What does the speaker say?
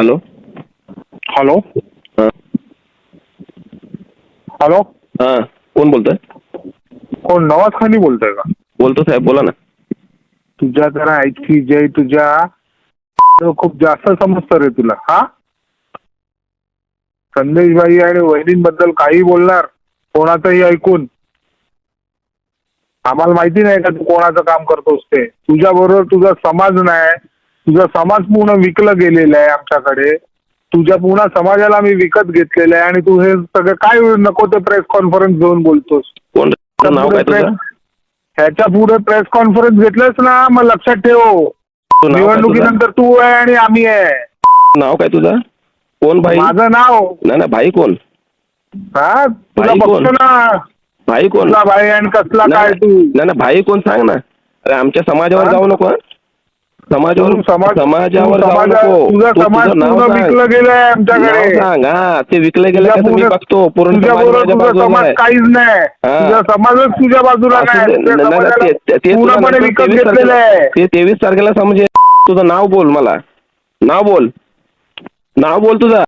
Hello hello हां hello हां कोण बोलतोय? कोण? नवाज खानी बोलतोय का? बोलतो साहेब बोला ना. तुझ्या जरा ऐकी जय तुझ्या खूप जास्त समजतं रे तुला हा? संदेशबाई आणि वहिनींबद्दल काही बोलणार कोणाचंही ऐकून. आम्हाला माहिती नाही का तू कोणाचं काम करतोस ते. तुझ्या बरोबर तुझा समाज नाही. तुझा समाज पूर्ण विकलं गेलेला आहे आमच्याकडे. तुझ्या पूर्ण समाजाला मी विकत घेतलेलं आहे आणि तू हे सगळं काय नको ते प्रेस कॉन्फरन्स घेऊन बोलतोस? कोण? तुझं नाव काय तुझं? ह्याच्या पुढे प्रेस कॉन्फरन्स घेतलंस ना मग लक्षात ठेव. तू नाव काय तुझं? निवडणुकीनंतर तू आहे आणि आम्ही आहे. नाव काय तुझं? कोण भाई? माझं नाव. नाही ना भाई कोण? हा? तुला भाई कोण? बघतो ना. भाई कोण? कसला भाई आणि कसला नाही काय तू? नाही ना भाई कोण सांग ना. अरे आमच्या समाजावर हा? जाऊ नको हं? समाजावर समाज समाजावर समाजा- तुझा समाज पूर्ण. विकलं गेलंय आमच्याकडे. सांग. हा ते विकले गेले पूर्ण- बघतो. पूर्ण समाज समाज. काहीच नाही. तुझा समाजच तुझ्या बाजूला पूर्णपणे विकत 23 घेतलेलं आहे. तारखेला- ते तेवीस तारखेला समजेल. तुझं नाव बोल मला. नाव बोल. नाव बोल तुझं.